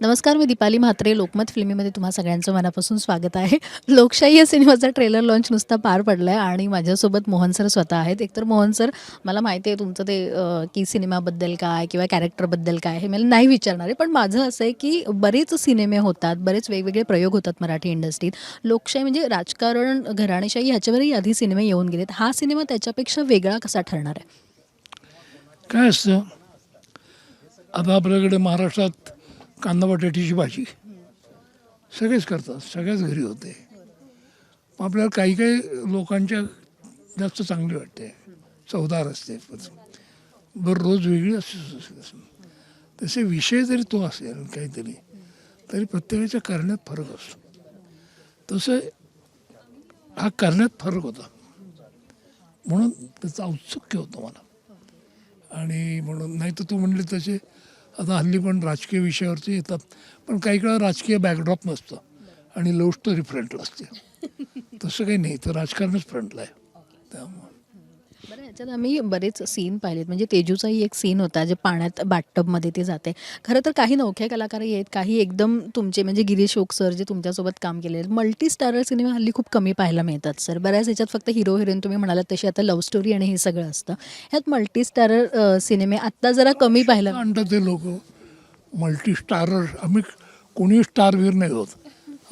नमस्कार मी दीपाली म्हात्रे. लोकमत फिल्मीमध्ये तुम्हा सगळ्यांचं मनापासून स्वागत आहे. लोकशाही या सिनेमाचा ट्रेलर लॉन्च नुसता पार पडला आहे आणि माझ्यासोबत मोहन सर स्वतः आहेत. एकतर मोहन सर मला माहिती आहे तुमचं ते की सिनेमाबद्दल काय किंवा कॅरेक्टरबद्दल काय हे मला नाही विचारणार आहे. पण माझं असं आहे की बरेच सिनेमे होतात बरेच वेगवेगळे प्रयोग होतात मराठी इंडस्ट्रीत. लोकशाही म्हणजे राजकारण घराणेशाही ह्याच्यावरही आधी सिनेमे येऊन गेलेत. हा सिनेमा त्याच्यापेक्षा वेगळा कसा ठरणार आहे? काय असतं? आता आपल्याकडे महाराष्ट्रात कांदा बटाट्याची भाजी. सगळेच करतात सगळ्याच घरी होते. मग आपल्याला काही काही लोकांच्या जास्त चांगली वाटते. चवदार असते. बरं रोज वेगळी असते तसे विषय जरी तो असेल काहीतरी तरी प्रत्येकाच्या करण्यात फरक असतो. तसं हा करण्यात फरक होता. म्हणून त्याचं औत्सुक्य होतं मला. आणि म्हणून नाही तर तू म्हणले तसे आता हल्ली पण राजकीय विषयावरती येतात. पण काही काळ राजकीय बॅकड्रॉप नसतं. आणि लव्ह स्टोरी फ्रंटला असते तसं काही नाही. तर राजकारणच फ्रंटला आहे. त्यामुळे. बरं ह्याच्यात आम्ही बरेच सीन पाहिलेत. म्हणजे तेजूचाही एक सीन होता जे पाण्यात बॅटटबमध्ये ते जाते. खरं तर काही नवखे कलाकार आहेत काही एकदम तुमचे म्हणजे गिरीश ओक सर जे तुमच्यासोबत काम केले मल्टी स्टारर सिनेमा हल्ली खूप कमी पाहायला मिळतात सर बऱ्याच याच्यात फक्त हिरो हिरोईन तुम्ही म्हणालात तशी आता लव्ह स्टोरी आणि हे सगळं असतं. ह्यात मल्टी स्टारर सिनेमे आत्ता जरा कमी पाहायला आणतात ते लोक मल्टी स्टारर आम्ही कोणी स्टारवीर नाही होत.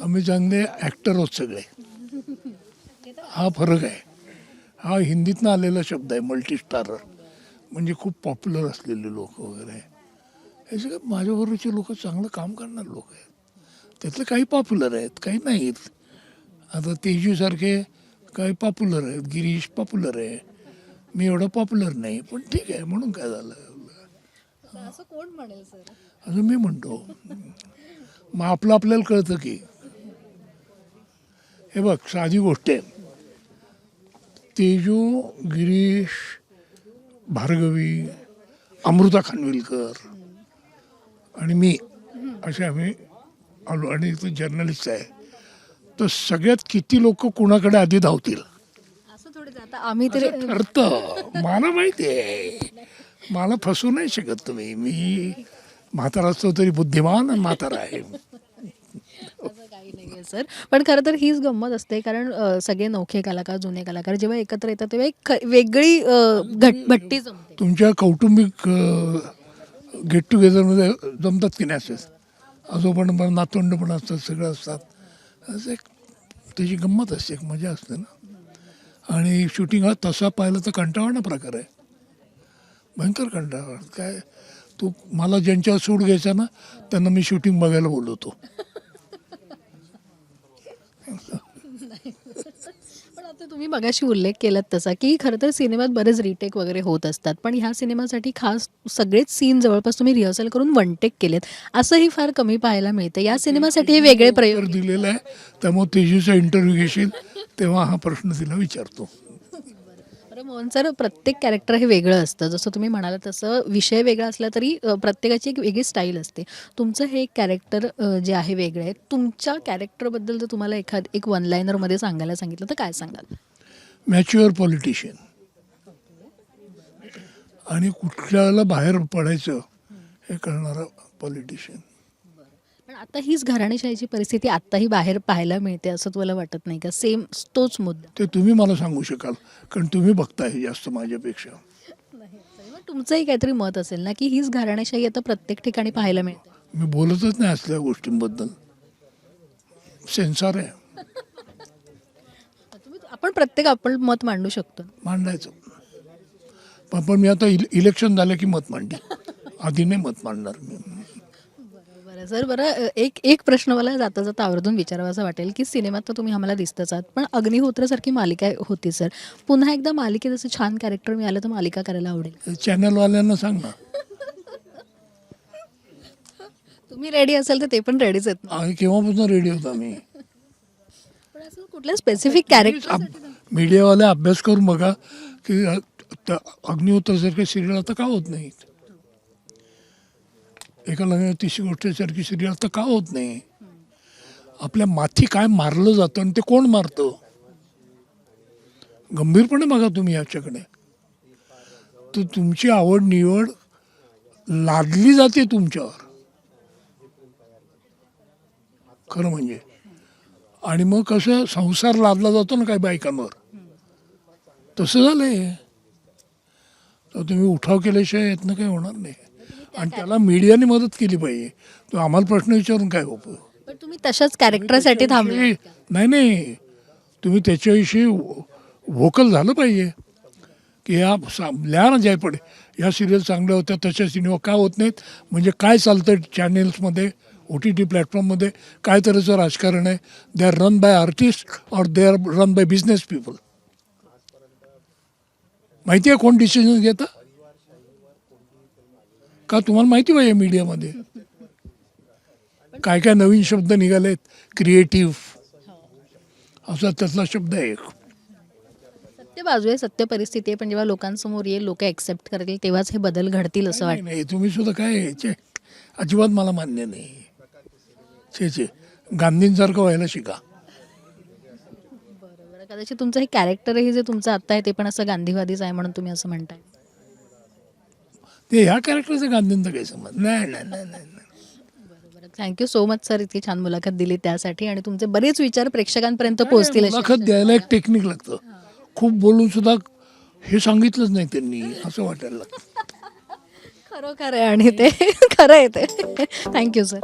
आम्ही चांगले ॲक्टर आहोत सगळे. हा फरक आहे. हा हिंदीतनं आलेला शब्द आहे मल्टी स्टारर म्हणजे खूप पॉप्युलर असलेले लोक वगैरे. हे सगळे माझ्याबरोबरचे लोक चांगलं काम करणारे लोक आहेत. त्यातले काही पॉप्युलर आहेत काही नाहीत. आता तेजूसारखे काही पॉप्युलर आहेत गिरीश पॉप्युलर आहे. मी एवढं पॉप्युलर नाही पण ठीक आहे म्हणून काय झालं? असं कोण म्हणेल सर? असं मी म्हणतो. मग आपलं आपल्याला कळतं की. हे बघ साधी गोष्ट आहे. तेजू गिरीश भार्गवी अमृता खानविलकर आणि मी असे आम्ही आलो. आणि तो जर्नलिस्ट आहे. तर सगळ्यात किती लोक कुणाकडे आधी धावतील? असं थोडं आता आम्ही तरी ठरतं. मला माहिती आहे. मला फसू नाही शकत तुम्ही. मी म्हातारा असतो तरी बुद्धिमान आणि म्हातारा आहे. काही नाही आहे सर पण खरं तर हीच गंमत असते कारण अ, सगळे नौखे कलाकार जुने कलाकार जेव्हा एकत्र येतात तेव्हा एक ख- वेगळी अ, घट भट्टी जमते. तुमच्या कौटुंबिक गेट टुगेदरमध्ये जमतात की नाही असेच? पण नातवंड पण असतात सगळं असतात. असं एक त्याची गंमत असते एक मजा असते ना. आणि शूटिंग हा तसा पाहिलं तर कंटाळणा प्रकार आहे. भयंकर कंटाळा काय तू मला ज्यांच्यावर सूट घ्यायचा ना त्यांना मी शूटिंग बघायला बोलवतो. पण आता तुम्ही मगाशी उल्लेख केलात तसा की खरं तर सिनेमात बरेच रिटेक वगैरे होत असतात. पण ह्या सिनेमासाठी खास सगळेच सीन जवळपास तुम्ही रिहर्सल करून वन टेक केलेत. असंही फार कमी पाहायला मिळते. या सिनेमासाठी हे वेगळे प्रयोग दिलेलं आहे. त्यामुळे तेजूचा इंटरव्ह्यू घेशील तेव्हा हा प्रश्न तिला विचारतो. मोहन सर प्रत्येक कॅरेक्टर हे वेगळं असतं जसं तुम्ही म्हणाला तसं विषय वेगळा असला तरी प्रत्येकाची एक वेगळी स्टाईल असते. तुमचं हे कॅरेक्टर जे आहे वेगळं आहे तुमच्या कॅरेक्टरबद्दल जर तुम्हाला एखाद एक वन लाईनरमध्ये सांगायला सांगितलं तर काय सांगाल? मॅच्युअर पॉलिटिशियन आणि कुठल्याला बाहेर पडायचं हे करणारा पॉलिटिशियन आता हीच घराणेशाहीची परिस्थिती आत्ताही बाहेर पाहायला मिळते असं तुम्हाला वाटत नाही का? सेम तोच मुद्दा. ते तुम्ही मला सांगू शकाल कारण तुम्ही बघताय हे जास्त माझ्यापेक्षा. तुमचंही काहीतरी मत असेल ना की हीच घराणेशाही आता प्रत्येक ठिकाणी पाहायला मिळते? मी बोलतच नाही असल्या गोष्टींबद्दल. सेन्सॉर आहे. आपण प्रत्येक आपण मत मांडू शकतो. मांडायचं. पण पण मी आता इले इलेक्शन झालं की मत मांडली आधी नाही मत मांडणार मी. बरं सर बरं एक एक प्रश्न मला जाता जाता आवर्जून विचारावासा वाटेल की सिनेमात तर तुम्ही आम्हाला दिसतच आहात पण अग्निहोत्रसारखी मालिका होती सर. पुन्हा एकदा मालिकेत असं छान कॅरेक्टर मिळालं तर मालिका करायला आवडेल. चॅनलवाल्यांना सांग ना. तुम्ही रेडी असाल तर ते पण रेडीच आहेत ना. आणि केव्हापासून रेडी होता मी पण असं कुठल्या स्पेसिफिक कॅरेक्टर मीडियावाले अभ्यास करून बघा की अग्निहोत्रासारखे सिरियल आता का होत नाहीत? एका लग्न तिसरी गोष्टीसारखी सिरियल तर का होत नाही? आपल्या माथी काय मारलं जातं आणि ते कोण मारतं? गंभीरपणे बघा तुम्ही याच्याकडे. तर तुमची आवड निवड लादली जाते तुमच्यावर. खरं म्हणजे. आणि मग कसं संसार लादला जातो ना काही बायकांवर. तसं झालंय. तर तुम्ही उठाव केल्याशिवाय यातनं काही होणार नाही. आणि त्याला मीडियाने मदत केली पाहिजे. तो आम्हाला प्रश्न विचारून काय उपयोग पण तुम्ही तशाच कॅरेक्टरसाठी थांबले नाही नाही. तुम्ही त्याच्याविषयी व्होकल झालं पाहिजे. की या लिहा ना जयपडे या सिरियल चांगल्या होत्या तशा सिनेमा का होत नाहीत? म्हणजे काय चालतं चॅनेल्समध्ये ओ टी टी प्लॅटफॉर्ममध्ये काय तऱ्हेचं राजकारण आहे? They are run by artist और they are run by business people माहिती आहे कोण डिसिजन घेतं? का तुम्हाला माहिती पाहिजे मीडियामध्ये? काय काय नवीन शब्द निघालेत? क्रिएटिव्ह असा त्यातला शब्द आहे एक. सत्य बाजू आहे सत्य परिस्थिती आहे पण जेव्हा लोकांसमोर येईल लोक ऍक्सेप्ट करतील तेव्हाच हे बदल घडतील असं वाटतं. नाही तुम्ही सुद्धा काय? छे अजिबात मला मान्य नाही. छे छे गांधींसारखं व्हायला शिका. बरोबर. कदाचित तुमचं हे कॅरेक्टरही जे तुमचं आत्ता आहे ते पण असं गांधीवादीच आहे म्हणून तुम्ही असं म्हणताय. ते ह्या कॅरेक्टरचं गांधींचं काही समज नाही. नाही नाही नाही नाही. बरोबर थँक्यू सो मच सर इतकी छान मुलाखत दिली त्यासाठी आणि तुमचे बरेच विचार प्रेक्षकांपर्यंत पोहोचतील अशी मुलाखत द्यायला एक टेक्निक लागतं. खूप बोलून सुद्धा हे सांगितलंच नाही त्यांनी असं वाटायला लागतं. खरोखर आहे आणि ते खरं आहे ते. Thank you sir